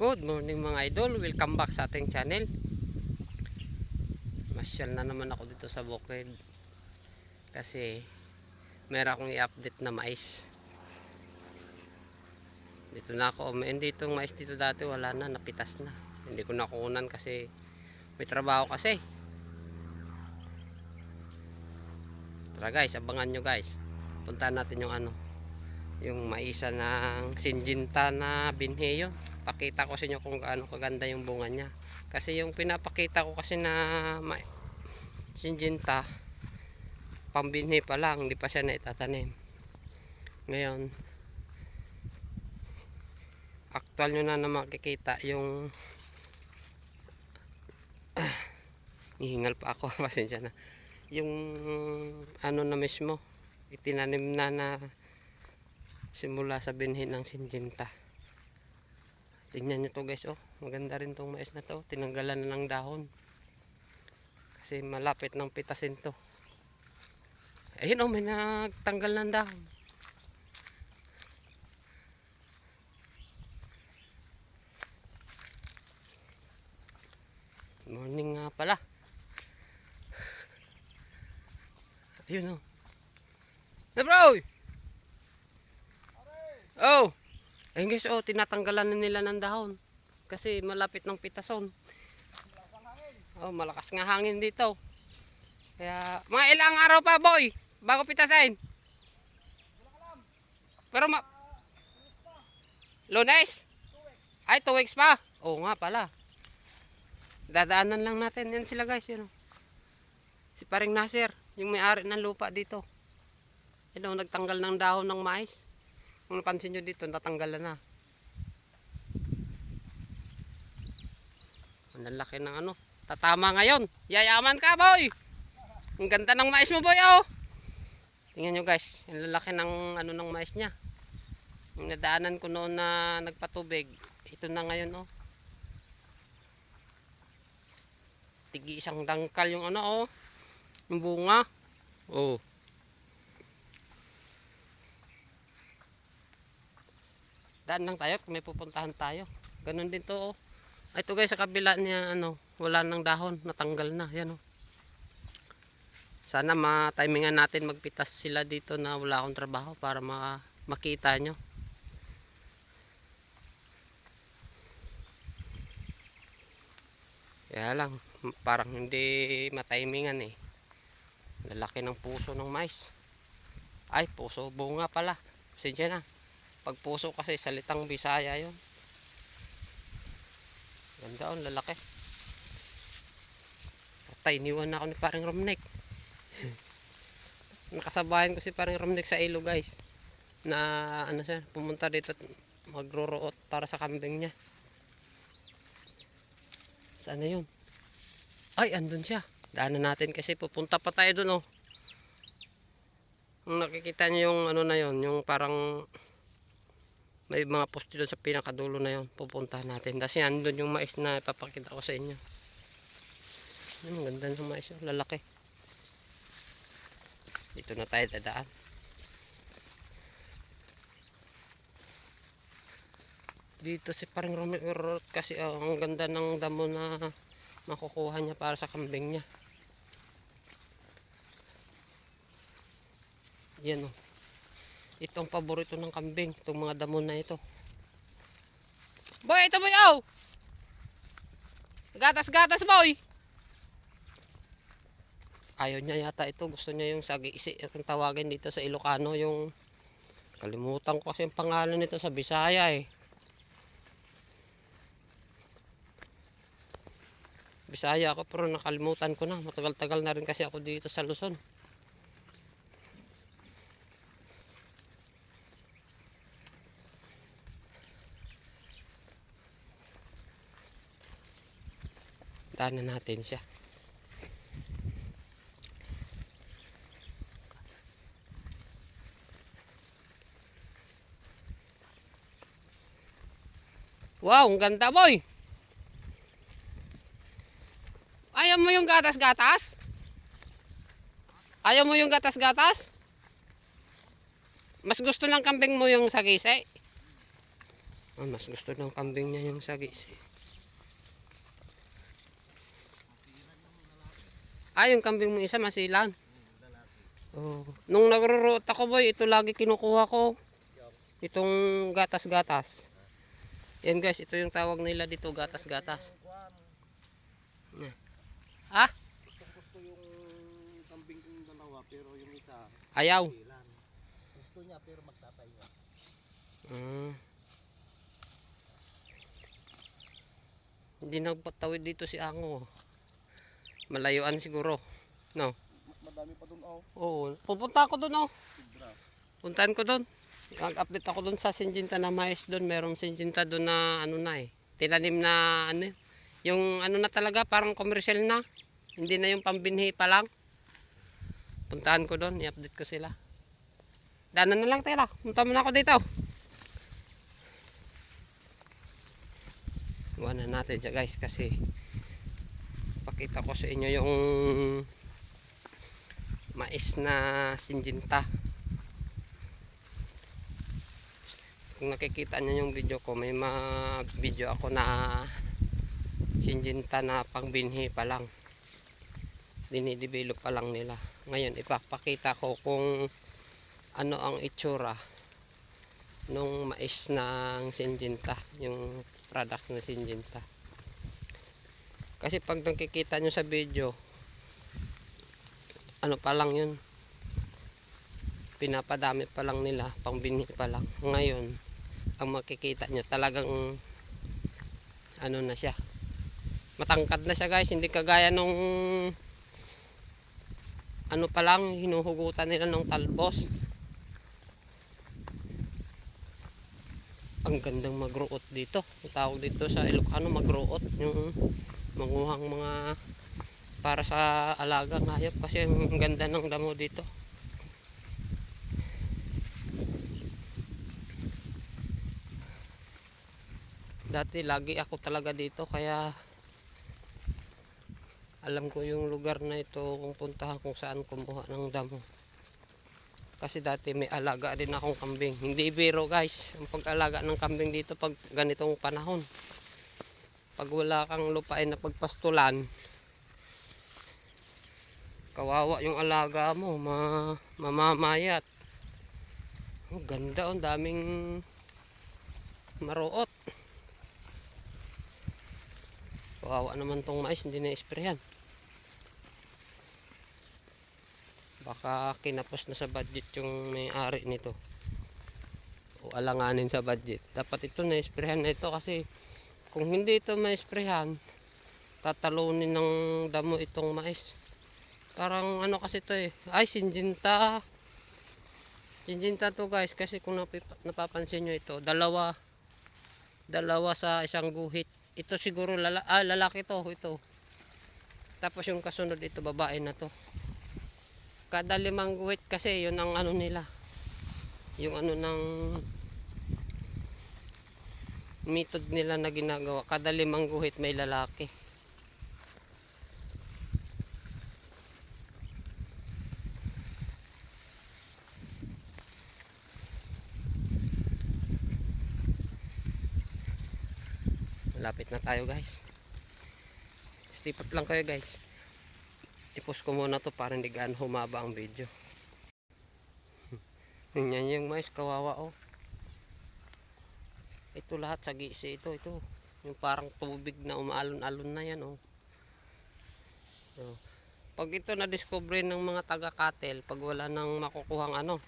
Good morning mga idol, welcome back sa ating channel. Masyal na naman ako dito sa bukid. Kasi meron akong i-update na mais. Dito na ako, hindi itong mais dito dati. Wala na, napitas na. Hindi ko nakunan kasi may trabaho kasi. Tara guys, abangan nyo guys. Puntahan natin yung ano Yung maisa ng Sinjinta na binhe yun pakita ko sa inyo kung gaano kaganda yung bunga niya. Kasi yung pinapakita ko kasi na sinjinta, pambinhi pa lang, hindi pa siya naitatanim. Ngayon, actual nyo na na makikita yung hihingal pa ako, pasensya na. Yung ano na mismo, itinanim na na simula sa binhi ng sinjinta. Tingnan nyo to guys, oh. Maganda rin tong mais na to. Tinanggalan na ng dahon. Kasi malapit ng pitasin to. Ayun oh, may nagtanggal ng dahon. Morning nga pala. Ayun oh. Hey bro! Oh! Ayun guys, oh, tinatanggalan na nila ng dahon. Kasi malapit ng pitason. Oh, malakas nga hangin dito. Kaya, mga ilang araw pa, boy, bago pitasin. Pero ma... Lunes? Ay, 2 weeks pa. Oo nga pala. Dadaanan lang natin yan sila guys. Yun, oh. Si paring Nasir, yung may-ari ng lupa dito. Yun, oh, nagtanggal ng dahon ng mais. Kung napansin nyo dito, natanggalan na. Ang lalaki ng ano. Tatama ngayon. Yayaman ka, boy! Ang ganda ng mais mo, boy, oh! Tingnan nyo, guys. Ang lalaki ng ano ng mais niya. Yung nadaanan ko noon na nagpatubig. Ito na ngayon, oh. Tigi isang dangkal yung ano, oh. Yung bunga. Oh. Daan lang tayo kung may pupuntahan tayo. Ganun din to oh. Ay, ito guys sa kabila niya ano wala nang dahon natanggal na yan oh. sana ma-timingan natin magpitas sila dito na wala akong trabaho para ma makita nyo. Kaya lang parang hindi matimingan eh. Lalaki ng puso ng mais. Ay puso bunga pala. Pasensya na pag puso kasi salitang Bisaya yun. Ganda on, lalaki. Patay, iniwan na ako ni parang Romnek. Nakasabayan ko si parang Romnek sa ilo guys. Na ano siya, pumunta dito at para sa kambing niya. Saan na yun? Ay, andun siya. Daanan natin kasi pupunta pa tayo dun oh. Kung nakikita niyo yung ano na yon, yung parang may mga poste doon sa pinakadulo na yon pupuntahan natin. Kasi andun yung mais na ipapakita ko sa inyo. Ang ganda ng mais oh, lalaki. Dito na tayo dadaan. Dito si parang Romero kasi oh, ang ganda ng damo na makukuha niya para sa kambing niya. Yan oh ito ang paborito ng kambing, itong mga damo na ito. Boy, ito boy, oh! Gatas-gatas, boy! Ayaw niya yata ito. Gusto niya yung sagi isi ang tawagin dito sa Ilocano yung kalimutan ko kasi yung pangalan nito sa Bisaya eh. Bisaya ako pero nakalimutan ko na. Matagal-tagal na rin kasi ako dito sa Luzon. Daanan natin siya. Wow, ang ganda boy. Ayaw mo yung gatas-gatas? Ayaw mo yung gatas-gatas? Mas gusto ng kambing mo yung sagise? Ah, mas gusto ng kambing niya yung sagis. eh. Ah, yung kambing mo isa masilan. Oh. Nung nagro-root ako boy, ito lagi kinukuha ko. Itong gatas-gatas. Yan guys, ito yung tawag nila dito, gatas-gatas. Ah, Gusto yung kambing kong dalawa pero yung isa ayaw. Gusto niya pero magtatay niya. Ah. Hindi nagpatawid dito si Ango. Malayuan siguro. No. Madami pa dun oh. Oo. Pupunta ako doon oh. Puntahan ko doon. Mag-update ako doon sa Sinjinta na mais doon. Merong Sinjinta doon na ano na eh. Tinanim na ano eh. Yung ano na talaga parang commercial na. Hindi na yung pambinhi pa lang. Puntahan ko doon. I-update ko sila. Danan na lang tira. Punta muna ako dito. Iwanan natin siya guys kasi pakita ko sa inyo yung mais na sinjinta. Kung nakikita niyo yung video ko, may mga video ako na sinjinta na pangbinhi pa lang. Dinidevelop pa lang nila. Ngayon, ipapakita ko kung ano ang itsura nung mais ng sinjinta, yung products na sinjinta. Kasi pag nakikita nyo sa video, ano pa lang yun, pinapadami pa lang nila, pangbinhi pa lang. Ngayon, ang makikita nyo talagang ano na siya. Matangkad na siya guys, hindi kagaya nung ano pa lang, hinuhugutan nila ng talbos. Ang gandang magruot dito. Ang tawag dito sa Ilocano magruot. Yung manguhang mga para sa alagang hayop kasi ang ganda ng damo dito. Dati lagi ako talaga dito kaya alam ko yung lugar na ito kung puntahan kung saan kumuha ng damo. Kasi dati may alaga din akong kambing. Hindi biro guys, ang pag-alaga ng kambing dito pag ganitong panahon. Pag wala kang lupain na pagpastulan, kawawa yung alaga mo, ma mamamayat. Ang ganda, ang daming maruot. Kawawa naman tong mais, hindi na-isprehan. Baka kinapos na sa budget yung may-ari nito. O alanganin sa budget. Dapat ito na-isprehan na ito kasi kung hindi ito ma-isprehan, tatalunin ng damo itong mais. Parang ano kasi ito eh. Ay, sinjinta. Sinjinta to guys kasi kung napapansin nyo ito, dalawa dalawa sa isang guhit. Ito siguro lala, ah, lalaki to, ito. Tapos yung kasunod ito babae na to. Kada limang guhit kasi yun ang ano nila. Yung ano ng method nila na ginagawa. Kada limang guhit may lalaki. Malapit na tayo guys. Stay put lang kayo guys. Ipos ko muna to para hindi gaano humaba ang video. Yan yung mais kawawa oh. Ito lahat sa gisi ito ito. Yung parang tubig na umaalon-alon na yan oh. So, pag ito na discover ng mga taga-cattle, pag wala nang makukuhang ano,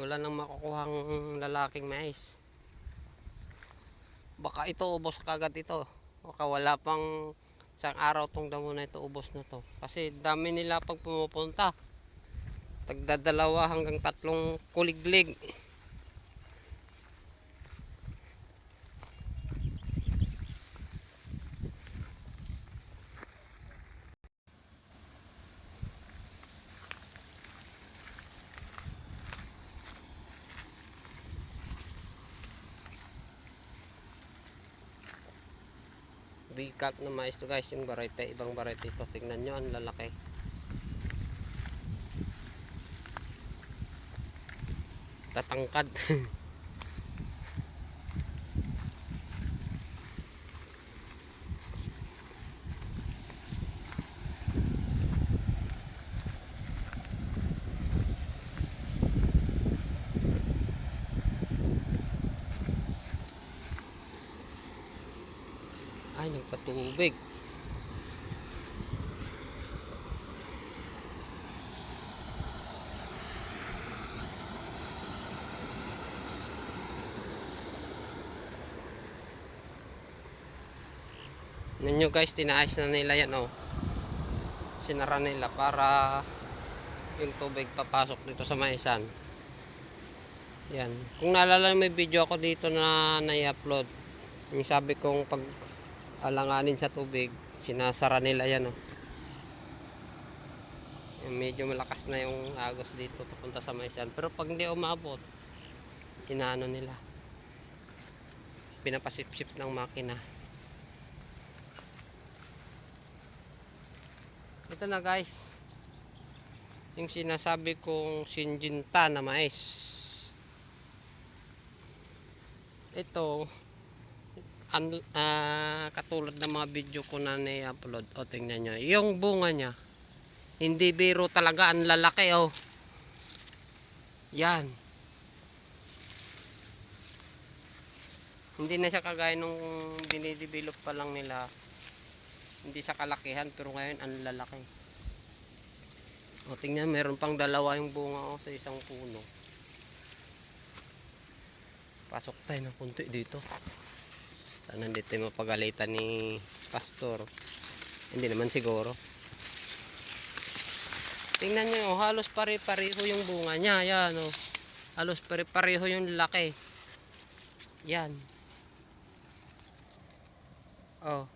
wala nang makukuhang lalaking mais. Baka ito ubos kagad ito. Baka wala pang isang araw tong damo na ito ubos na to. Kasi dami nila pag pumupunta. Tagdadalawa hanggang tatlong kuliglig. Cut na mais to guys. Yung variety ibang variety ito tingnan nyo ang lalaki. Tatangkad patubig. Ninyo guys, tinaayos na nila yan oh. Sinara nila para yung tubig papasok dito sa maisan. Yan. Kung naalala may video ako dito na nai-upload. Yung sabi kong pag alanganin sa tubig, sinasara nila yan oh. Medyo malakas na yung agos dito papunta sa maisan. Pero pag hindi umabot, inaano nila. Pinapasip-sip ng makina. Ito na guys. Yung sinasabi kong sinjinta na mais. Ito an, ah, katulad ng mga video ko na ni-upload. O tingnan nyo. Yung bunga niya. Hindi biro talaga. Ang lalaki oh. Yan. Hindi na siya kagaya nung dinidevelop pa lang nila hindi sa kalakihan pero ngayon ang lalaki o tingnan meron pang dalawa yung bunga oh, sa isang puno pasok tayo ng kunti dito sana hindi tayo mapagalitan ni pastor. Hindi naman siguro. Tingnan nyo oh, halos pare-pareho yung bunga niya. Yan oh. halos pare-pareho yung laki. Yan. Oh.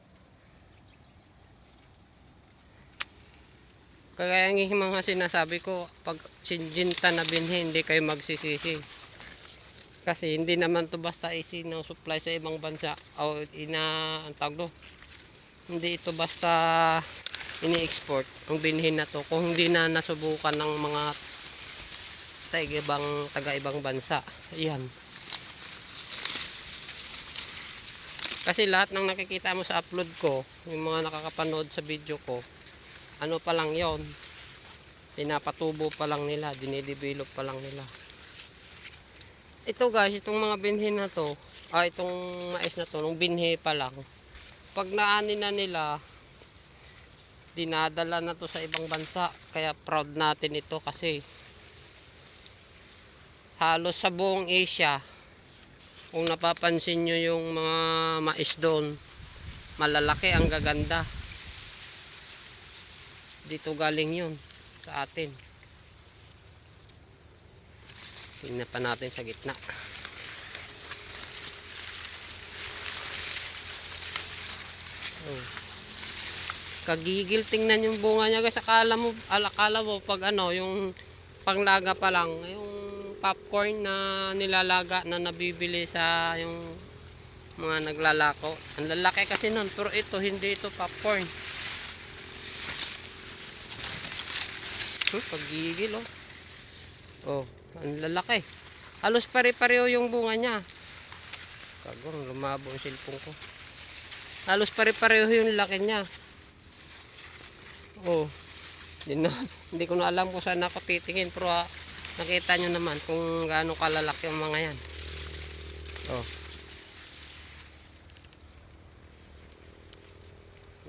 Kagaya ng mga sinasabi ko, pag sinjinta na binhi, hindi kayo magsisisi. Kasi hindi naman to basta isino supply sa ibang bansa o ina ang tawag doon. Hindi ito basta ini-export ang binhi na to kung hindi na nasubukan ng mga taga ibang taga ibang bansa. Ayan. Kasi lahat ng nakikita mo sa upload ko, yung mga nakakapanood sa video ko, ano pa lang yon pinapatubo pa lang nila dinidevelop pa lang nila ito guys itong mga binhi na to ah itong mais na to nung binhi pa lang pag naani na nila dinadala na to sa ibang bansa kaya proud natin ito kasi halos sa buong Asia kung napapansin nyo yung mga mais doon malalaki ang gaganda. Dito galing yun sa atin tingnan pa natin sa gitna. Oh. kagigil tingnan yung bunga niya guys. Akala mo alakala mo pag ano yung panglaga pa lang yung popcorn na nilalaga na nabibili sa yung mga naglalako. Ang lalaki kasi nun pero ito hindi ito popcorn. Hmm, pagigil oh. Oh, ang lalaki. Halos pare-pareho yung bunga niya. Kagong lumabo ang cellphone ko. Halos pare-pareho yung laki niya. Oh. Hindi, na, hindi ko na alam kung saan ako titingin pero ah, nakita nyo naman kung gaano kalalaki ang mga yan. Oh.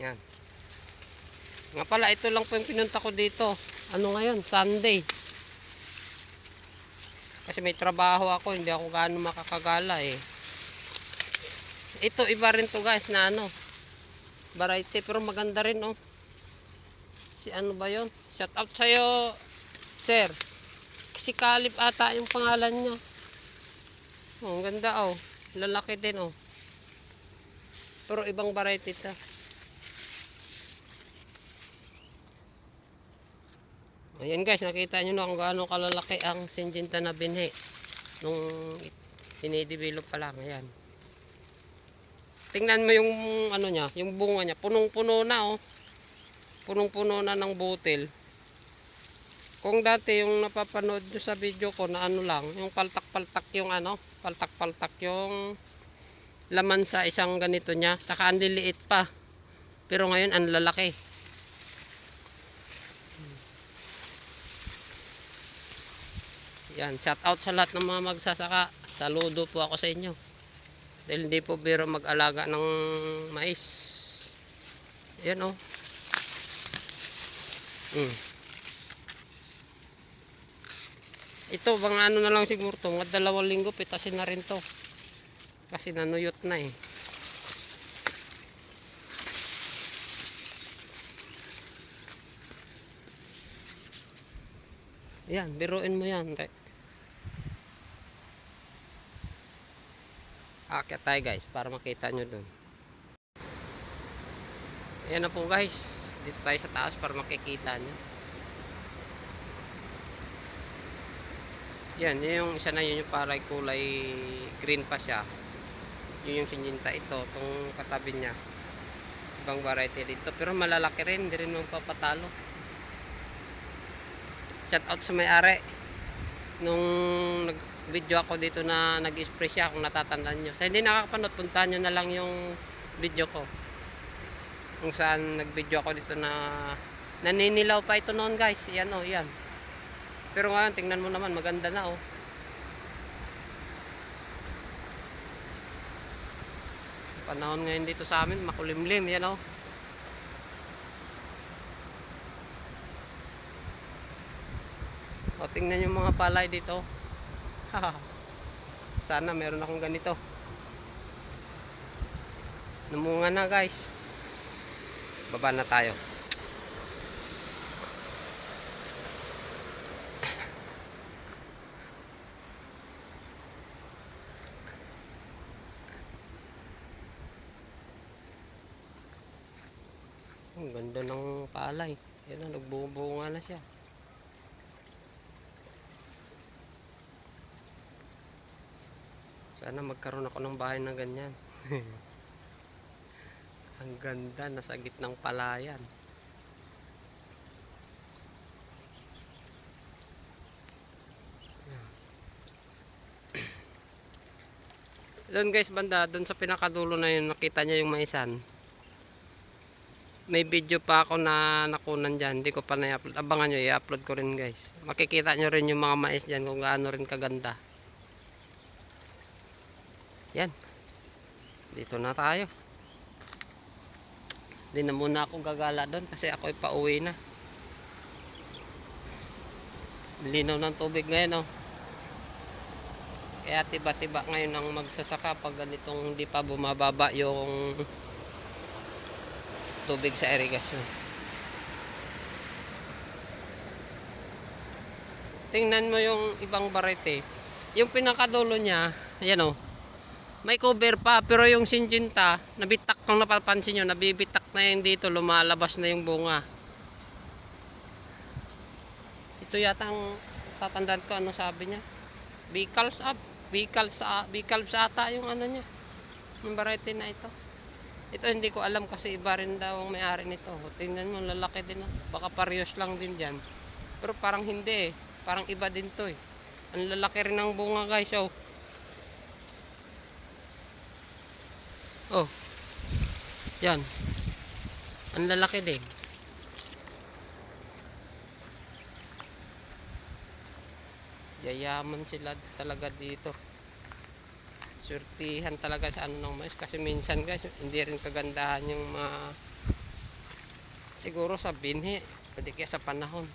Yan. Nga pala, ito lang po yung pinunta ko dito. Ano ngayon? Sunday. Kasi may trabaho ako, hindi ako gaano makakagala eh. Ito, iba rin to guys na ano. Variety, pero maganda rin oh. Si ano ba yon? Shout out sa'yo, sir. Si Kalip ata yung pangalan niya. Oh, ang ganda oh. Lalaki din oh. Pero ibang variety ta. Ayan guys, nakita nyo na kung gaano kalalaki ang Syngenta na binhi. Nung sinidevelop pa lang. Ayan. Tingnan mo yung ano niya, yung bunga niya. Punong-puno na oh. Punong-puno na ng butil. Kung dati yung napapanood nyo sa video ko na ano lang, yung paltak-paltak yung ano, paltak-paltak yung laman sa isang ganito niya. Tsaka ang liliit pa. Pero ngayon ang lalaki. Yan, shout out sa lahat ng mga magsasaka. Saludo po ako sa inyo. Dahil hindi po biro mag-alaga ng mais. Ayan oh. Mm. Ito, bang ano na lang siguro to. Mga dalawang linggo, pitasin na rin to. Kasi nanuyot na eh. Yan, biruin mo yan. Re. Akyat tayo guys, para makita nyo dun. Ayan na po guys. Dito tayo sa taas para makikita nyo. Yan, yun yung isa na yun yung parang kulay green pa siya. Yun yung sininta ito, itong katabi niya. Ibang variety dito. Pero malalaki rin, hindi rin magpapatalo. Shout out sa may-ari. Nung nag-video ako dito na nag-spray siya kung natatandaan nyo. Sa hindi nakakapanood, puntahan nyo na lang yung video ko. Kung saan nag-video ako dito na naninilaw pa ito noon guys. Yan o, yan. Pero ngayon, tingnan mo naman, maganda na oh. Panahon ngayon dito sa amin, makulimlim, yan oh. O, tingnan yung mga palay dito. Sana meron akong ganito. Namunga na guys. Baba na tayo. Ang ganda ng palay. Yan na, nagbubunga na siya. Sana magkaroon ako ng bahay na ganyan. Ang ganda, nasa gitnang palayan. Doon guys, banda, doon sa pinakadulo na yun, nakita niya yung maisan. May video pa ako na nakunan dyan, hindi ko pa na-upload. Abangan nyo, i-upload ko rin guys. Makikita nyo rin yung mga mais dyan kung gaano rin kaganda. Yan. Dito na tayo. Hindi na muna ako gagala doon kasi ako pauwi na. Linaw ng tubig ngayon oh. Kaya tiba-tiba ngayon ang magsasaka pag ganitong hindi pa bumababa yung tubig sa irigasyon. Tingnan mo yung ibang barete. Yung pinakadulo niya, ayan oh. May cover pa, pero yung sinjinta, nabitak kung napapansin nyo, nabibitak na yung dito, lumalabas na yung bunga. Ito yata ang tatandaan ko, ano sabi niya? Bicals up, bicals sa, bicals ata yung ano niya. Yung variety na ito. Ito hindi ko alam kasi iba rin daw ang may-ari nito. Tingnan mo, lalaki din. Oh. Baka parehas lang din dyan. Pero parang hindi eh. Parang iba din to eh. Ang lalaki rin ng bunga guys. Oh. Oh. Yan. Ang lalaki din. Yayaman sila talaga dito. Surtihan talaga sa ano ng mais kasi minsan guys hindi rin kagandahan yung mga siguro sa binhi pwede kaya sa panahon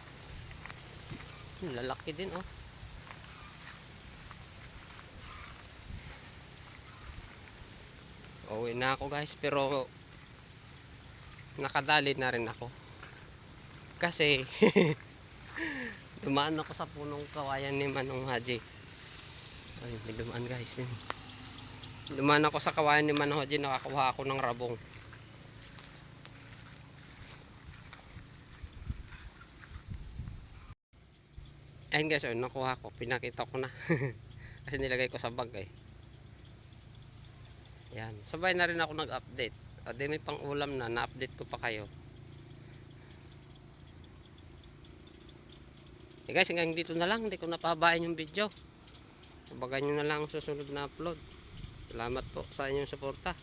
lalaki din oh Uwi na ako guys pero nakadali na rin ako. Kasi dumaan ako sa punong kawayan ni Manong Haji. Ay, dumaan guys. Yun. Dumaan ako sa kawayan ni Manong Haji, nakakuha ako ng rabong. Ayun guys, oh, nakuha ko. Pinakita ko na. Kasi nilagay ko sa bag eh. Yan. Sabay na rin ako nag-update. O di may pang ulam na. Na-update ko pa kayo. Eh guys, hanggang dito na lang. Hindi ko napabain yung video. Sabagan nyo na lang ang susunod na upload. Salamat po sa inyong suporta.